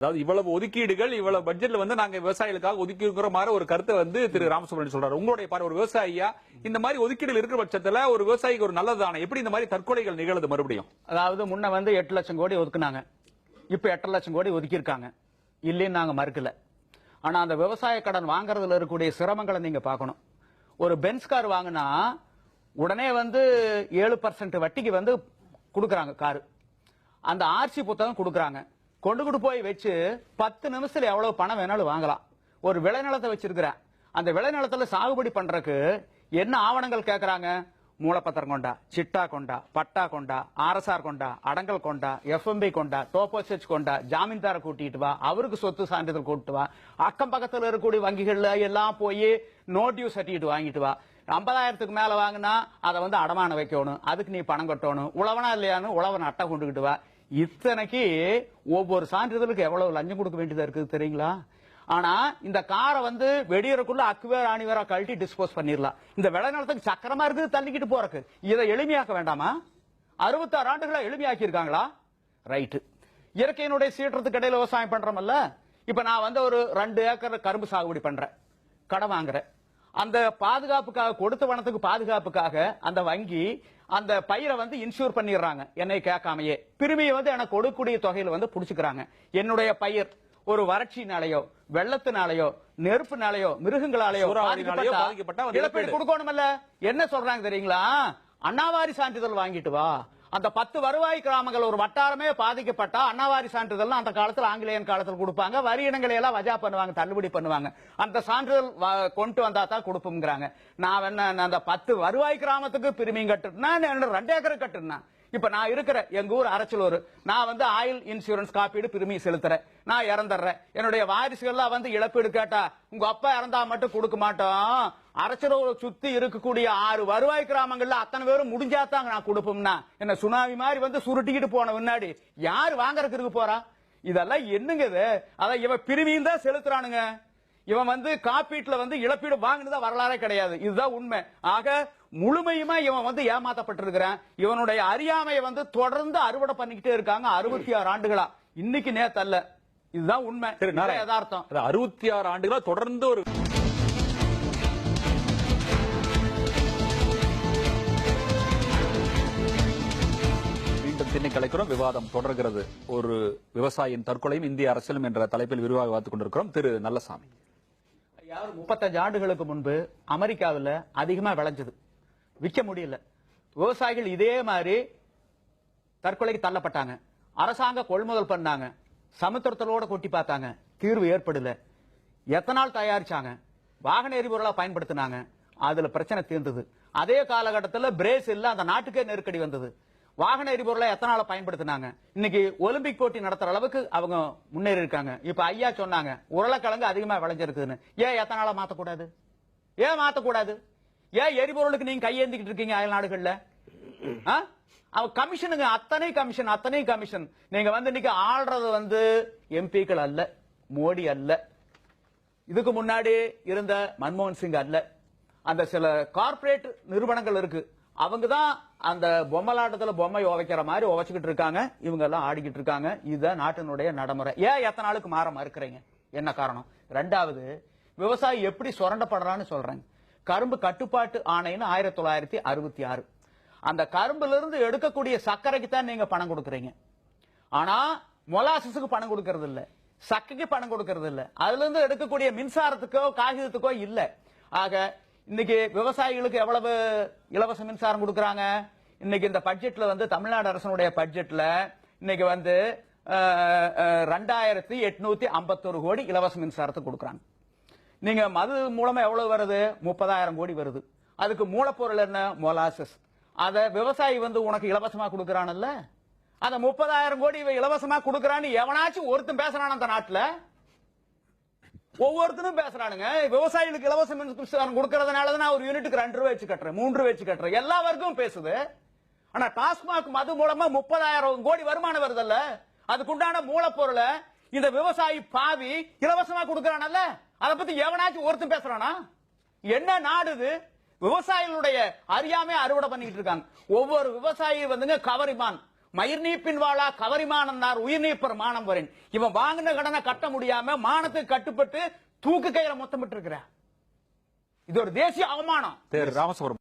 அதாவது இவ்வளவு ஒதுக்கீடுகள் இவ்வளவு பட்ஜெட்ல வந்து நாங்க விவசாயிகளுக்காக ஒதுக்கிங்கிற மாதிரி ஒரு கருத்தை வந்து திரு ராமசுப்ரமணியன் சொல்றாரு. உங்களுடைய பார்வை ஒரு விவசாயியா இந்த மாதிரி ஒதுக்கீடுகள் இருக்கிற பட்சத்துல ஒரு விவசாயிக்கு ஒரு நல்லதானே எப்படி இந்த மாதிரி தற்கொலைகள் நிகழுது மறுபடியும்? அதாவது முன்ன வந்து எட்டு லட்சம் கோடி ஒதுக்குனாங்க. இப்ப எட்டரை லட்சம் கோடி ஒதுக்கியிருக்காங்க. இல்லைன்னு நாங்க மறுக்கல. ஆனா அந்த விவசாய கடன் வாங்குறதுல இருக்கக்கூடிய சிரமங்களை நீங்க பார்க்கணும். ஒரு பென்ஸ் கார் வாங்கினா உடனே வந்து ஏழு பர்சன்ட் வட்டிக்கு வந்து கொடுக்கறாங்க காரு. அந்த ஆர்சி புத்தகம் கொடுக்கறாங்க. கொண்டு கொண்டு போய் வச்சு பத்து நிமிஷத்துல எவ்வளவு பணம் வேணாலும் வாங்கலாம். ஒரு விளைநிலத்தை வச்சிருக்கிறேன். அந்த விளைநிலத்துல சாகுபடி பண்றதுக்கு என்ன ஆவணங்கள் கேட்கறாங்க மூலப்பத்திரம் கொண்டா சிட்டா கொண்டா பட்டா கொண்டா ஆர்எஸ்ஆர் கொண்டா அடங்கல் கொண்டா எஃப்எம்பி கொண்டா டோபோசெச் கொண்டா ஜாமீன்தாரை கூட்டிட்டு வா அவருக்கு சொத்து சான்றிதழ் கூட்டிட்டு வா அக்கம் பக்கத்தில் இருக்கக்கூடிய வங்கிகள்ல எல்லாம் போய் நோட்டியூ சர்டிஃபிகேட் வாங்கிட்டு வா. ஐம்பதாயிரத்துக்கு மேல வாங்கினா அதை வந்து அடமானம் வைக்கணும். அதுக்கு நீ பணம் கட்டணும். உழவனா இல்லையான்னு உழவன் அட்டை கொண்டுகிட்டு வா. இத்தனைக்கு ஒவ்வொரு சான்றிதழுக்கு எவ்வளவு லஞ்சம் கொடுக்க வேண்டியதா இருக்குது தெரியுங்களா? ஆனா இந்த காரை வந்து வெடியறக்குள்ள அக்குவேர் ஆணிவேரா கழட்டி டிஸ்போஸ் பண்ணிடலாம் இந்த விளைநிலத்துக்கு சக்கரமா இருக்குது தள்ளிக்கிட்டு போறக்கு இதை எளிமையாக்க வேண்டாமா? அறுபத்தாறு ஆண்டுகளா எளிமையாக்கி இருக்காங்களா ரைட்டு இயற்கையினுடைய சீற்றத்துக்கு இடையில விவசாயம் பண்றோம்ல இப்ப நான் வந்து ஒரு ரெண்டு ஏக்கர் கரும்பு சாகுபடி பண்றேன். கடன் வாங்குறேன். அந்த பாதுகாப்புக்காக கொடுத்த வனத்துக்கு பாதுகாப்புக்காக அந்த வங்கி அந்த பயிரை வந்து இன்சூர் பண்ணிடுறாங்க என்னை கேட்காமையே. பிரிமியை வந்து எனக்கு கொடுக்கக்கூடிய தொகையில வந்து புடிச்சுக்கிறாங்க. என்னுடைய பயிர் ஒரு வறட்சினாலேயோ வெள்ளத்தினாலேயோ நெருப்புனாலேயோ மிருகங்களாலேயோ பாதிக்கப்பட்டா இழப்பீடு. கொடுக்கணும்ல என்ன சொல்றாங்க தெரியுங்களா? அண்ணாவாரி சான்றிதழ் வாங்கிட்டு வா. அந்த பத்து வருவாய் கிராமங்கள் ஒரு வட்டாரமே பாதிக்கப்பட்டா அண்ணாவாரி சான்றிதழ் அந்த காலத்துல ஆங்கிலேயன் காலத்தில் கொடுப்பாங்க. வரி இனங்களை எல்லாம் வஜா பண்ணுவாங்க தள்ளுபடி பண்ணுவாங்க. அந்த சான்றிதழ் வ- கொண்டு வந்தா தான் கொடுப்போம்ங்கிறாங்க. நான் என்ன அந்த பத்து வருவாய் கிராமத்துக்கு பிரிமியம் கட்டுனா ரெண்டு ஏக்கர் கட்டுனா இப்ப நான் இருக்கிற எங்க ஊர் அரச்சலூர் நான் வந்து ஆயில் இன்சூரன்ஸ் காப்பீடு பிரிமி செலுத்துறேன். நான் இறந்துடுறேன். என்னுடைய வாரிசுகள்லாம் வந்து இழப்பீடு கேட்டா உங்க அப்பா இறந்தா மட்டும் கொடுக்க மாட்டோம். அரச்சலூர் சுத்தி இருக்கக்கூடிய ஆறு வருவாய் கிராமங்கள்ல அத்தனை பேரும் முடிஞ்சாதாங்க நான் கொடுப்போம்னா. என்ன சுனாமி மாதிரி வந்து சுருட்டிக்கிட்டு போன முன்னாடி யார் வாங்குறதுக்கு இருக்கு போறா? இதெல்லாம் என்னங்க இது? அதான் இவன் பிரிமியும் தான் செலுத்துறானுங்க. இவன் வந்து காப்பீட்டுல வந்து இழப்பீடு வாங்கினதா வரலாறே கிடையாது. இதுதான் உண்மை. ஆக முழுமையுமா இவன் வந்து ஏமாத்தப்பட்டிருக்கிறான்? இவனுடைய அறியாமையை வந்து தொடர்ந்து அறுவடை பண்ணிக்கிட்டே இருக்காங்க அறுபத்தி ஆறு ஆண்டுகளா. இன்னைக்கு நேத்து அல்ல. இதுதான் உண்மை. யதார்த்தம். அறுபத்தி ஆறு ஆண்டுகளா தொடர்ந்து ஒரு மீண்டும் திண்ணை கலைக்கிறோம். விவாதம் தொடர்கிறது. ஒரு விவசாயியின் தற்கொலையும் இந்திய அரசியலும் என்ற தலைப்பில் விரிவாக பார்த்துக் கொண்டிருக்கிறோம். திரு நல்லசாமி. முப்பத்தஞ்சு ஆண்டுகளுக்கு முன்பு அமெரிக்காவில் அதிகமா விளைஞ்சது. விற்க முடியல. விவசாயிகள் இதே மாதிரி தற்கொலைக்கு தள்ளப்பட்டாங்க. அரசாங்கம் கொள்முதல் பண்ணாங்க. சமுத்திரத்தலோட கொட்டி பார்த்தாங்க. தீர்வு ஏற்படல. எத்தனால் தயாரிச்சாங்க? வாகன எரிபொருளா பயன்படுத்தினாங்க. அதுல பிரச்சனை தீர்ந்தது. அதே காலகட்டத்தில் பிரேசில்ல அந்த நாட்டுக்கே நெருக்கடி வந்தது. வாகன எரிபொருளை எத்தனால பயன்படுத்தினாங்க? இன்னைக்கு ஒலிம்பிக் போட்டி நடத்துற அளவுக்கு அவங்க முன்னேறி இருக்காங்க. இப்ப ஐயா சொன்னாங்க உருளைக்கிழங்கு அதிகமா விளைஞ்சிருக்குதுன்னு. ஏன் எத்தனால மாத்தக்கூடாது? ஏன் மாத்தக்கூடாது? ஏன் எரிபொருளுக்கு நீங்க கையேந்திக்கிட்டு இருக்கீங்க அயல் நாடுகள்ல? ஆ? கமிஷனுங்க அத்தனை கமிஷன் அத்தனை கமிஷன். நீங்க வந்து இன்னைக்கு ஆள்றது வந்து எம்பிக்கள் அல்ல மோடி அல்ல. இதுக்கு முன்னாடி இருந்த மன்மோகன் சிங் அல்ல. அந்த சில கார்பரேட் நிறுவனங்கள் இருக்கு. அவங்க தான் அந்த பொம்மலாட்டத்தில் பொம்மை உவைக்கிற மாதிரி உவைச்சுக்கிட்டு இருக்காங்க. இவங்க எல்லாம் ஆடிக்கிட்டு இருக்காங்க. இதுதான் நாட்டினுடைய நடைமுறை. ஏன் எத்தனை நாளுக்கு மாற மறுக்கிறீங்க? என்ன காரணம்? ரெண்டாவது விவசாயி எப்படி சுரண்டப்படுறான்னு சொல்றாங்க. கரும்பு கட்டுப்பாட்டு ஆணைன்னு ஆயிரத்தி தொள்ளாயிரத்தி அறுபத்தி ஆறு. அந்த கரும்புல இருந்து எடுக்கக்கூடிய சர்க்கரைக்கு தான் நீங்க பணம் கொடுக்குறீங்க. ஆனா மொலாசஸுக்கு பணம் கொடுக்கறது இல்ல சக்கைக்கு பணம் கொடுக்கறது இல்ல அதுல இருந்து எடுக்கக்கூடிய மின்சாரத்துக்கோ காகிதத்துக்கோ இல்ல. ஆக இன்னைக்கு விவசாயிகளுக்கு எவ்வளவு இலவச மின்சாரம் கொடுக்கறாங்க? இன்னைக்கு இந்த பட்ஜெட்ல வந்து தமிழ்நாடு அரசனுடைய பட்ஜெட்ல இன்னைக்கு வந்து ரெண்டாயிரத்தி எட்நூத்தி ஐம்பத்தொரு கோடி இலவச மின்சாரத்தை கொடுக்கறாங்க. நீங்க மது மூலமா எவ்வளவு வருது? முப்பதாயிரம் கோடி வருது. அதுக்கு மூலப்பொருள் என்ன? மொலாசஸ். அதை விவசாயி வந்து உனக்கு இலவசமா கொடுக்கறான்ல? அந்த முப்பதாயிரம் கோடி இவன் இலவசமா கொடுக்கறான்னு எவனாச்சும் ஒருத்தன் பேசுறான் அந்த நாட்டுல? ஒவ்வொருத்தரும் பேசுறானுங்க. விவசாயிகளுக்கு இலவச மின்சாரம் கொடுக்கறதுனால தான் நான் ஒரு யூனிட்டுக்கு ரெண்டு ரூபாய் வச்சு கட்டுறேன் மூன்று ரூபாய் வச்சு கட்டுறேன். எல்லா வர்க்கும் பேசுது. ஆனா டாஸ்மாக் மது மூலமா முப்பதாயிரம் கோடி வருமானம் வருதல்ல? அதுக்குண்டான மூலப்பொருளை இந்த விவசாயி பாவி இலவசமா கொடுக்கறானல்ல? அதை பத்தி எவனாச்சும் ஒருத்தன் பேசுறானா? என்ன நாடுது விவசாயிகளுடைய அறியாமை அறுவடை பண்ணிட்டு இருக்காங்க. ஒவ்வொரு விவசாயி வந்துங்க கவரிமான். மயிர் நீப்பின் வாழா கவரிமானந்தார் உயிர் நீப்பர் மானம் வரேன். இவன் வாங்கின கடனை கட்ட முடியாம மானத்துக்கு கட்டுப்பட்டு தூக்கு கையில மொத்தமிட்டு இருக்கிற இது ஒரு தேசிய அவமானம். ராமசுவரம்